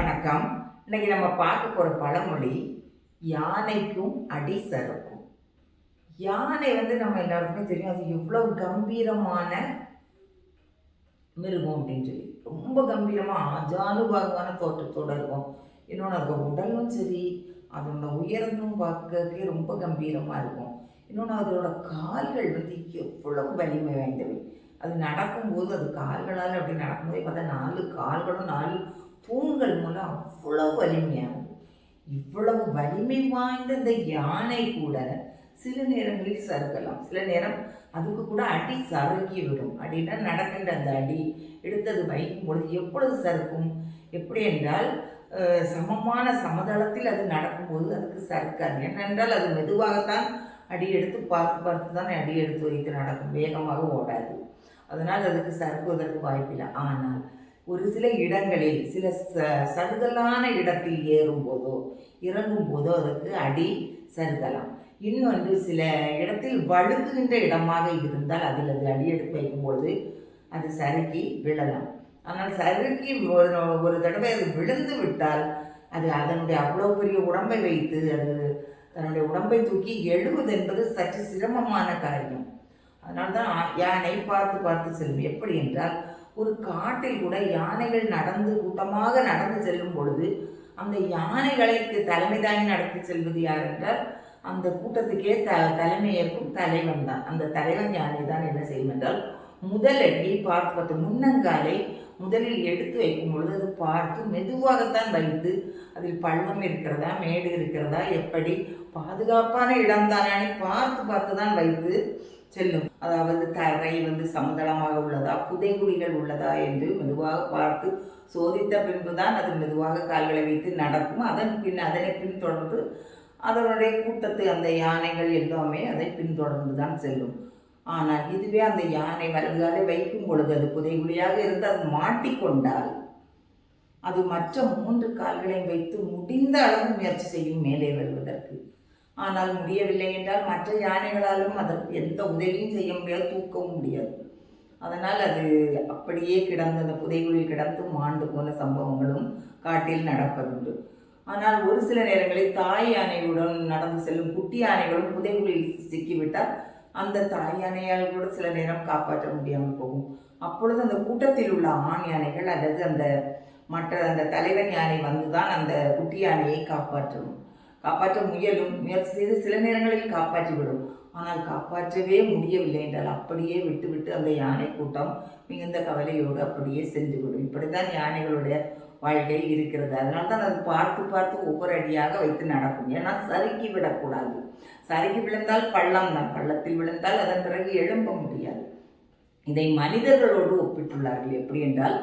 வணக்கம். இன்னைக்கு நம்ம பார்க்க போகிற பழமொழி யானைக்கும் அடி சறுக்கும். யானை வந்து நம்ம எல்லாருக்குமே தெரியும். அது எவ்வளோ கம்பீரமான மிருகம் அப்படின்னு சொல்லி. ரொம்ப கம்பீரமாக அஜானுபாகமான தோற்றத்தோடு இருக்கும். இன்னொன்று அதோட உடலும் சரி அதோட உயரமும் பார்க்கறதுக்கே ரொம்ப கம்பீரமாக இருக்கும். இன்னொன்று அதோட கால்கள் வந்து எவ்வளவு வலிமை வாய்ந்தவை. அது நடக்கும்போது அது கால்களால் அப்படி நடக்கும்போது பார்த்தா நாலு கால்களும் நாலு தூண்கள் மூலம் அவ்வளவு வலிமையாகும். இவ்வளவு வலிமை வாய்ந்த இந்த யானை கூட சில நேரங்களில் சறுக்கலாம். சில நேரம் அதுக்கு கூட அடி சறுக்கி விடும். அப்படின்னா நடக்கின்ற அந்த அடி எடுத்தது வைக்கும் பொழுது எப்பொழுது சறுக்கும்? எப்படி என்றால் சமமான சமதளத்தில் அது நடக்கும்போது அதுக்கு சறுக்காது. ஏனென்றால் அது மெதுவாகத்தான் அடி எடுத்து பார்த்து பார்த்து தான் அடி எடுத்து வைத்து நடக்கும். வேகமாக ஓடாது. அதனால் அதுக்கு சறுக்குவதற்கு வாய்ப்பில்லை. ஆனால் ஒரு சில இடங்களில் சில ச சருதலான இடத்தில் ஏறும்போதோ இறங்கும்போதோ அதற்கு அடி சருதலாம் இன்னொன்று சில இடத்தில் வழுக்குகின்ற இடமாக இருந்தால் அதில் அது அடி எடுத்து வைக்கும்பொழுது அது சறுக்கி விழலாம். ஆனால் சறுக்கி ஒரு ஒரு தடவை அது விழுந்து விட்டால் அது அதனுடைய அவ்வளோ பெரிய உடம்பை வைத்து அது தன்னுடைய உடம்பை தூக்கி எழுவது என்பது சற்று சிரமமான காரியம். அதனால்தான் யானை பார்த்து பார்த்து செல்லும். எப்படி என்றால் ஒரு காட்டில் கூட யானைகள் நடந்து கூட்டமாக நடந்து செல்லும் பொழுது அந்த யானைகளுக்கு தலைமை தாங்கி நடத்தி செல்வது யார் என்றால் அந்த கூட்டத்துக்கே த தலைமை ஏற்கும் தலைவன் தான். அந்த தலைவன் யானை தான் என்ன செய்யும் என்றால் முதல் அடியை பார்த்து பார்த்து முன்னங்காலை முதலில் எடுத்து வைக்கும் பொழுது அது பார்த்து மெதுவாகத்தான் வைத்து அதில் பள்ளம் இருக்கிறதா மேடு இருக்கிறதா எப்படி பாதுகாப்பான இடம் தானே பார்த்து பார்த்து தான் வைத்து செல்லும். அதாவது தரை வந்து சமதளமாக உள்ளதா புதைகுழிகள் உள்ளதா என்று மெதுவாக பார்த்து சோதித்த பின்பு தான் அது மெதுவாக கால்களை வைத்து நடக்கும். அதன் பின் அதனை பின்தொடர்ந்து அதனுடைய கூட்டத்து அந்த யானைகள் எல்லாமே அதை பின்தொடர்ந்து தான் செல்லும். ஆனால் இதுவே அந்த யானை வலதுகாலை வைக்கும் பொழுது அது புதைகுழியாக இருந்து அது மாட்டிக்கொண்டால் அது மற்ற மூன்று கால்களையும் வைத்து முடிந்த அளவு முயற்சி செய்யும் மேலே வருவதற்கு. ஆனால் முடியவில்லை என்றால் மற்ற யானைகளாலும் அதற்கு எந்த உதவியும் செய்ய முடியாது தூக்கவும் முடியாது. அதனால் அது அப்படியே கிடந்து அந்த புதைகுழியில் கிடந்து மாண்டு போன சம்பவங்களும் காட்டில் நடப்பதுண்டு. ஆனால் ஒரு சில நேரங்களில் தாய் யானையுடன் நடந்து செல்லும் குட்டி யானைகளும் புதைகுழியில் சிக்கிவிட்டால் அந்த தாய் யானையால் கூட சில நேரம் காப்பாற்ற முடியாமல் போகும். அப்பொழுது அந்த கூட்டத்தில் உள்ள ஆண் யானைகள் அல்லது அந்த மற்ற அந்த தலைவன் யானை வந்து தான் அந்த குட்டி யானையை காப்பாற்றும். காப்பாற்ற முயலும் முயற்சி செய்து சில நேரங்களில் காப்பாற்றிவிடும். ஆனால் காப்பாற்றவே முடியவில்லை என்றால் அப்படியே விட்டுவிட்டு அந்த யானை கூட்டம் மிகுந்த கவலையோடு அப்படியே சென்றுவிடும். இப்படித்தான் யானைகளுடைய வாழ்க்கை இருக்கிறது. அதனால தான் அது பார்த்து பார்த்து ஒவ்வொரு அடியாக வைத்து நடக்கும். ஏன்னா சறுக்கி விடக்கூடாது. சறுக்கி விழுந்தால் பள்ளம் தான். பள்ளத்தில் விழுந்தால் அதன் பிறகு எழும்ப முடியாது. இதை மனிதர்களோடு ஒப்பிட்டுள்ளார்கள். எப்படி என்றால்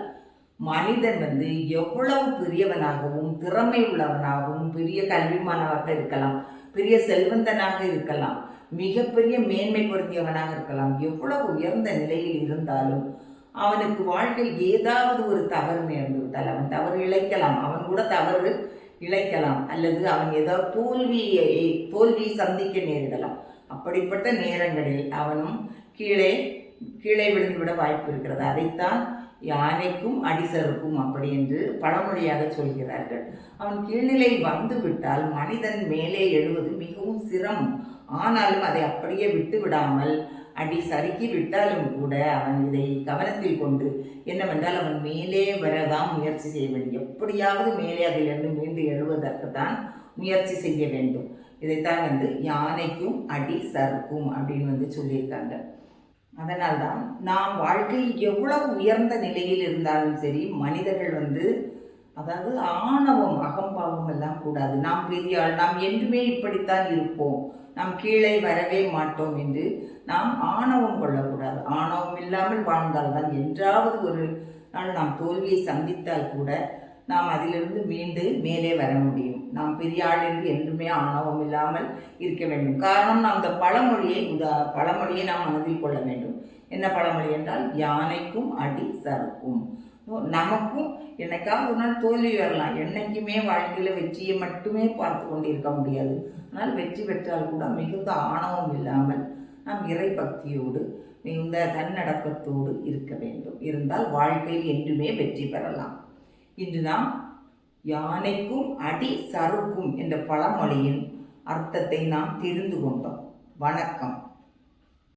மனிதன் வந்து எவ்வளவு பெரியவனாகவும் திறமை உள்ளவனாகவும் பெரிய கல்விமானவாக இருக்கலாம் பெரிய செல்வந்தனாக இருக்கலாம். மிகப்பெரிய மேன்மை பொருந்தியவனாக இருக்கலாம். எவ்வளவு உயர்ந்த நிலையில் இருந்தாலும் அவனுக்கு வாழ்க்கையில் ஏதாவது ஒரு தவறு நேர்ந்து விட்டால் அவன் தவறு இழைக்கலாம். அவன் கூட தவறு இழைக்கலாம். அல்லது அவன் ஏதாவது தோல்வியை தோல்வியை சந்திக்க நேரிடலாம். அப்படிப்பட்ட நேரங்களில் அவனும் கீழே கீழே விழுந்துவிட வாய்ப்பு இருக்கிறது. அதைத்தான் யானைக்கும் அடிசருக்கும் அப்படி என்று பழமொழியாக சொல்கிறார்கள். அவன் கீழ்நிலை வந்துவிட்டால் மனிதன் மேலே எழுவது மிகவும் சிரமம். ஆனாலும் அதை அப்படியே விட்டு விடாமல் அடி சறுக்கி விட்டாலும் கூட அவன் இதை கவனத்தில் கொண்டு என்னவென்றால் அவன் மேலே வரதான் முயற்சி செய்ய வேண்டும். எப்படியாவது மேலே அதிலிருந்து மீண்டு எழுவதற்கு தான் முயற்சி செய்ய வேண்டும். இதைத்தான் வந்து யானைக்கும் அடி சறுக்கும் அப்படின்னு வந்து சொல்லியிருக்காங்க. அதனால்தான் நாம் வாழ்க்கையில் எவ்வளவு உயர்ந்த நிலையில் இருந்தாலும் சரி மனிதர்கள் வந்து அதாவது ஆணவம் அகம்பாவம் எல்லாம் கூடாது. நாம் பெரிய நாம் என்றுமே இப்படித்தான் இருப்போம். நாம் கீழே வரவே மாட்டோம் என்று நாம் ஆணவம் கொள்ளக்கூடாது. ஆணவம் இல்லாமல் வாழ்ந்தால்தான் என்றாவது ஒரு நாள் நாம் தோல்வியை சந்தித்தால் கூட நாம் அதிலிருந்து மீண்டு மேலே வர முடியும். நாம் பெரிய ஆள் என்று என்றுமே ஆணவம் இல்லாமல் இருக்க வேண்டும். காரணம் நாம் அந்த பழமொழியை உதா பழமொழியை நாம் மனதில் கொள்ள வேண்டும். என்ன பழமொழி என்றால் யானைக்கும் அடி சறுக்கும். நமக்கும் என்னைக்காவது ஒரு நாள் தோல்வி வரலாம். என்னைக்குமே வாழ்க்கையில் வெற்றியை மட்டுமே பார்த்து கொண்டு இருக்க முடியாது. ஆனால் வெற்றி பெற்றால் கூட மிகுந்த ஆணவம் இல்லாமல் நாம் இறை பக்தியோடு மிகுந்த தன்னடக்கத்தோடு இருக்க வேண்டும். இருந்தால் வாழ்க்கையில் என்றுமே வெற்றி பெறலாம். இன்று நாம் யானைக்கும் அடி சறுக்கும் என்ற பழமொழியின் அர்த்தத்தை நாம் தெரிந்து கொண்டோம். வணக்கம்.